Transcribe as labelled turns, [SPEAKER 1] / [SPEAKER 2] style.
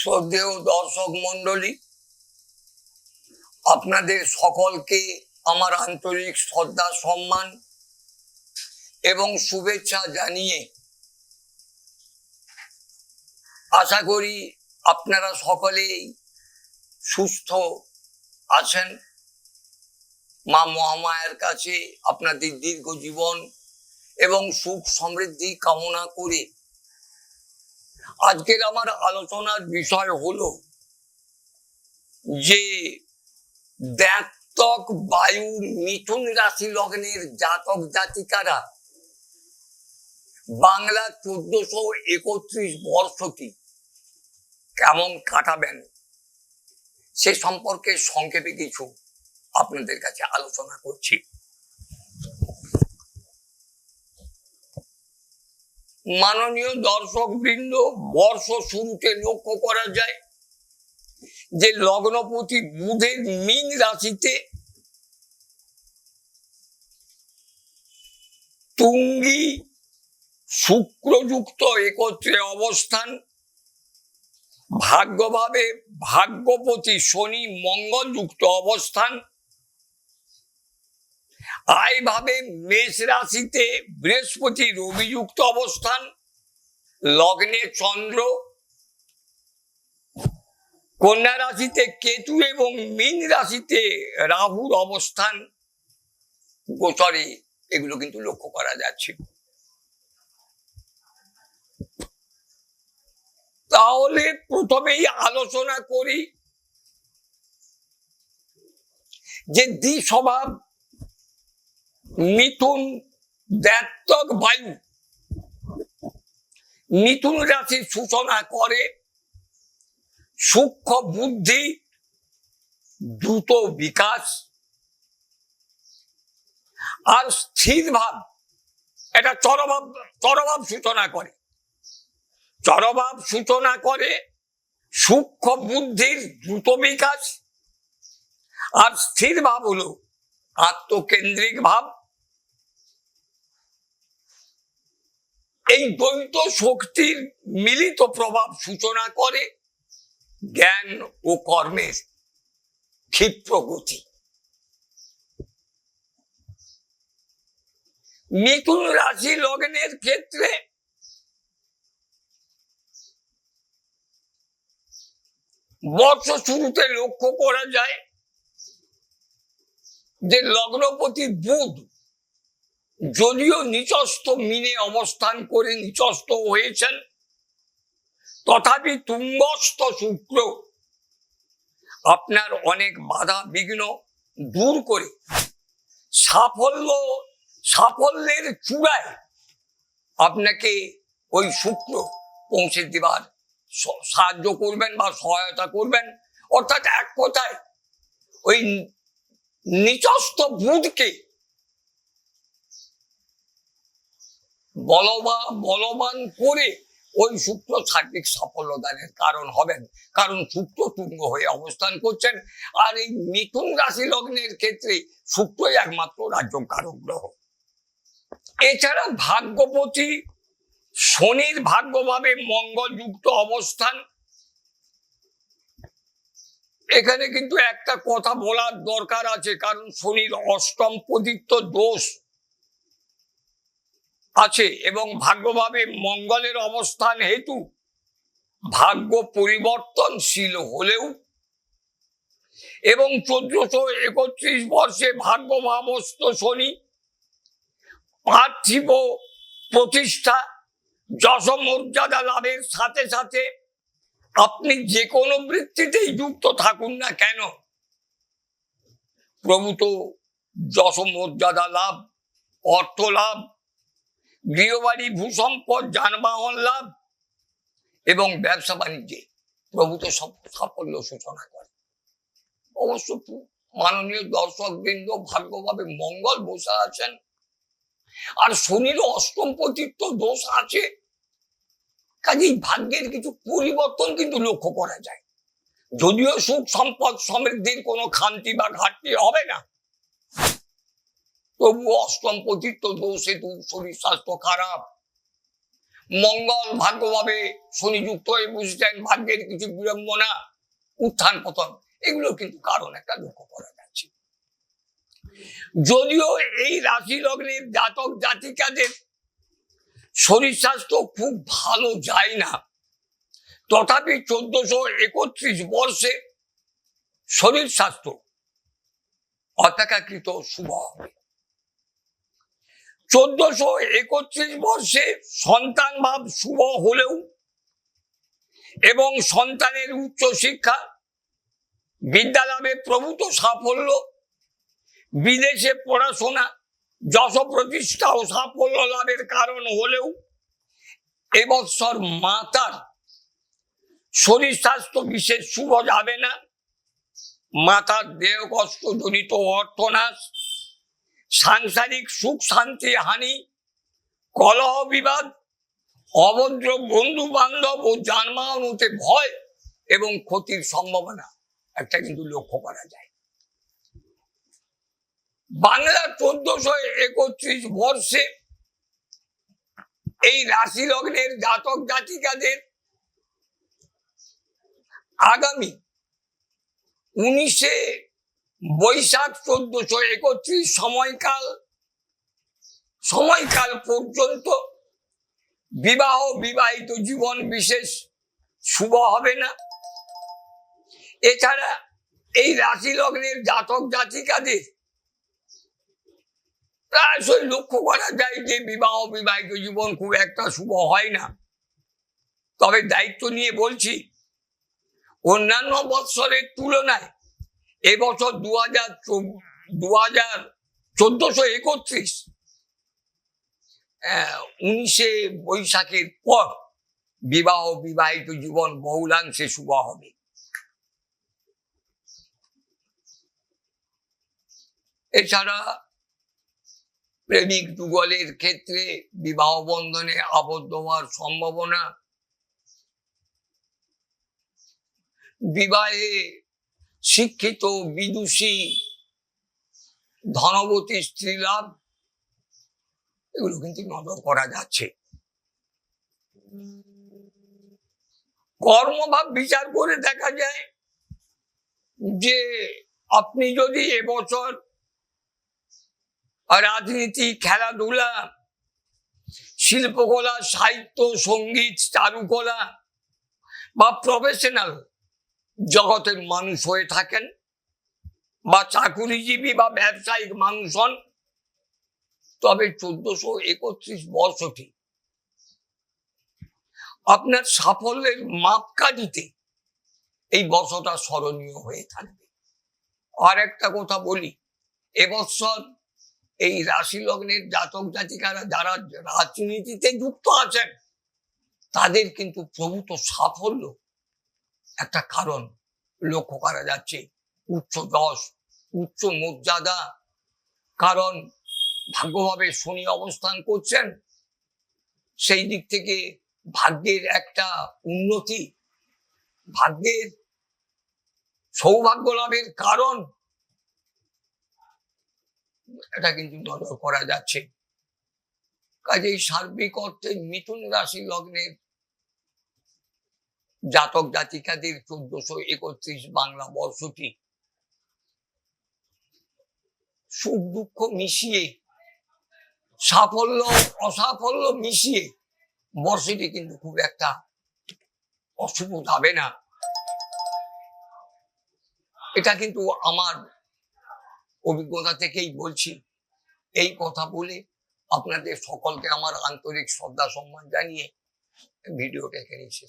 [SPEAKER 1] শ্রদ্ধেয় দর্শক মন্ডলী আপনাদের সকলকে আমার আন্তরিক শ্রদ্ধা, সম্মান এবং শুভেচ্ছা জানিয়ে আশা করি আপনারা সকলেই সুস্থ আছেন। মা মহামায়ার কাছে আপনাদের দীর্ঘ জীবন এবং সুখ সমৃদ্ধি কামনা করে আজকের আমার আলোচনার বিষয় হলো যে দ্যাত্তক বায়ু মিথুন রাশি লগ্নের জাতক জাতিকারা বাংলা চোদ্দশো একত্রিশ বর্ষটি কেমন কাটাবেন সে সম্পর্কে সংক্ষেপে কিছু আপনাদের কাছে আলোচনা করছি। মাননীয় দর্শক বৃন্দ বর্ষ শুরুতে লক্ষ্য করা যায় যে লগ্নপতি বুধের মীন রাশিতে তুঙ্গি শুক্রযুক্ত একত্রে অবস্থান। ভাগ্যভাবে ভাগ্যপতি শনি মঙ্গলযুক্ত অবস্থান। আয় ভাবে মেষ রাশিতে বৃহস্পতি রবিযুক্ত অবস্থান, লগ্নে চন্দ্র, কন্যা রাশিতে কেতু এবং মীন রাশিতে রাহুর অবস্থান গোচরে এগুলো কিন্তু লক্ষ্য করা যাচ্ছে। তাহলে প্রথমেই আলোচনা করি যে দ্বি স্বভাব মিথুন দ্যাত্তক বায়ু। মিথুন রাশির সূচনা করে, সূক্ষ্ম বুদ্ধি, দ্রুত বিকাশ আর স্থির ভাব। এটা চরভাব চরভাব সূচনা করে। চরভাব সূচনা করে, সূক্ষ্ম বুদ্ধির দ্রুত বিকাশ আর স্থির ভাব হলো আত্মকেন্দ্রিক ভাব। এই দ্বৈত শক্তির মিলিত প্রভাব সূচনা করে জ্ঞান ও কর্মের ক্ষিপ্র গতি। মিথুন রাশি লগ্নের ক্ষেত্রে বর্ষ শুরুতে লক্ষ্য করা যায় যে লগ্নপতি বুধ যদিও নিচস্থ মিনে অবস্থান করে নিচস্থ হয়েছেন, তথাপি তুঙ্গস্থ শুক্র আপনার অনেক বাধা বিঘ্ন দূর করে সাফল্য, সাফল্যের চূড়ায় আপনাকে ওই শুক্র পৌঁছে দেবার সাহায্য করবেন বা সহায়তা করবেন। অর্থাৎ এক কথায় ওই নিচস্থ বুধকে বলবা, বলবান করে ওই শুক্র সার্বিক সাফল্য কারণ হবেন। কারণ শুক্র তুঙ্গ হয়ে অবস্থান করছেন। আর এই মিথুন রাশি লগ্নের ক্ষেত্রে শুক্রই একমাত্র রাজ্য কারক গ্রহ। এছাড়া ভাগ্যপতি শনির ভাগ্যভাবে মঙ্গলযুক্ত অবস্থান। এখানে কিন্তু একটা কথা বলার দরকার আছে, কারণ শনির অষ্টম পদিত্ব দোষ আছে এবং ভাগ্যভাবে মঙ্গলের অবস্থান হেতু ভাগ্য পরিবর্তনশীল হলেও এবং চোদ্দশো একত্রিশ বর্ষে ভাগ্যভাবস্থ শনি পার্থিব প্রতিষ্ঠা যশ মর্যাদা লাভের সাথে সাথে আপনি যে কোনো বৃত্তিতেই যুক্ত থাকুন না কেন? প্রভূত যশ মর্যাদা লাভ, অর্থ লাভ গৃহবাড়ি, ভূসম্পদ, যানবাহন লাভ এবং ব্যবসা বাণিজ্যে প্রভূত সফ- সাফল্য সূচনা করে। অবশ্য মাননীয় দর্শক বৃন্দ ভাগ্যভাবে মঙ্গল বসে আছেন। আর শনির অষ্টম পতিত্ব দোষ আছে। কাজেই ভাগ্যের কিছু পরিবর্তন কিন্তু লক্ষ্য করা যায়। যদিও সুখ সম্পদ সমৃদ্ধির কোনো খান্তি বা ঘাটতি হবে না। তবু অষ্টম পতিত্ব দোষ হেতু শরীর স্বাস্থ্য খারাপ। মঙ্গল ভাগ্যভাবে শনিযুক্ত হয়ে বসেছেন ভাগ্যের কিছু বিড়ম্বনা, উত্থান পতন এগুলো কিন্তু কারণ একটা লক্ষ্য করা যাচ্ছে। যদিও এই রাশি লগ্নের জাতক জাতিকাদের শরীর স্বাস্থ্য খুব ভালো যায় না, তথাপি চোদ্দশো একত্রিশ বর্ষে শরীর স্বাস্থ্য অপেক্ষাকৃত শুভ হবে। চোদ্দশো একত্রিশ বর্ষে সন্তান ভাব শুভ হলেও এবং সন্তানের উচ্চ শিক্ষা, বিদ্যালাভে প্রভূত সাফল্য, বিদেশে পড়াশোনা যশ প্রতিষ্ঠা ও সাফল্য লাভের কারণ হলেও এবছর মাতার শরীর স্বাস্থ্য বিশেষ শুভ যাবে না। মাতার দেহ কষ্ট জনিত অর্থনাশ সাংসারিক সুখ, শান্তি, হানি, কলহ, বিবাদ, অভদ্র বন্ধু বান্ধব ও যানবাহন হতে ভয় এবং ক্ষতির সম্ভাবনা। একটা কিন্তু লক্ষ্য করা যায়। বাংলা চোদ্দশো একত্রিশ বর্ষে এই রাশি লগ্নের জাতক জাতিকাদের আগামী উনিশে বৈশাখ চোদ্দশো একত্রিশ সময়কাল সময়কাল পর্যন্ত বিবাহ বিবাহিত জীবন বিশেষ শুভ হবে না। এছাড়া এই রাশি লগ্নের জাতক জাতিকাদের প্রায়শই লক্ষ্য করা যায় যে বিবাহ বিবাহিত জীবন খুব একটা শুভ হয় না। তবে দায়িত্ব নিয়ে বলছি, অন্যান্য বৎসরের তুলনায় এবছর দু হাজার দু হাজার চোদ্দশো একত্রিশ উনিশে বৈশাখের পর বিবাহ বিবাহিত জীবন বহুলাংশে শুভ হবে। এছাড়া প্রেমিক যুগলের ক্ষেত্রে বিবাহ বন্ধনে আবদ্ধ হওয়ার সম্ভাবনা। বিবাহে শিক্ষিত, বিদুষী, ধনবতী স্ত্রী লাভ এগুলো কিন্তু নজর করা যাচ্ছে। কর্মভাব বিচার করে দেখা যায় যে আপনি যদি এবছর রাজনীতি, খেলাধুলা, শিল্পকলা, সাহিত্য, সংগীত, চারুকলা বা প্রফেশনাল জগতের মানুষ হয়ে থাকেন বা চাকুরিজীবী বা ব্যবসায়িক মানুষ হন, তবে চোদ্দশো একত্রিশ বর্ষটি আপনার সাফল্যের মাপকাঠিতে এই বর্ষটা স্মরণীয় হয়ে থাকবে। আর একটা কথা বলি, এবছর এই রাশি লগ্নের জাতক জাতিকারা যারা রাজনীতিতে যুক্ত আছেন, তাদের কিন্তু প্রভূত সাফল্য একটা কারণ। লক্ষ্য করা যাচ্ছে উচ্চ যশ উচ্চ মর্যাদা। কারণ ভাগ্যভাবে শনি অবস্থান করছেন, সেই দিক থেকে ভাগ্যের একটা উন্নতি। ভাগ্যের সৌভাগ্য লাভের কারণ এটা কিন্তু নজর করা যাচ্ছে। কাজেই সার্বিক অর্থে মিথুন রাশি লগ্নের জাতক জাতিকাদের চোদ্দশো একত্রিশ বাংলা বর্ষটি। সুখ দুঃখ মিশিয়ে, সাফল্য, অসাফল্য মিশিয়ে বর্ষটি কিন্তু খুব একটা অশুভ যাবে না। এটা কিন্তু আমার অভিজ্ঞতা থেকেই বলছি। এই কথা বলে আপনাদের সকলকে আমার আন্তরিক শ্রদ্ধা সম্মান জানিয়ে ভিডিওটা এখানেই শেষ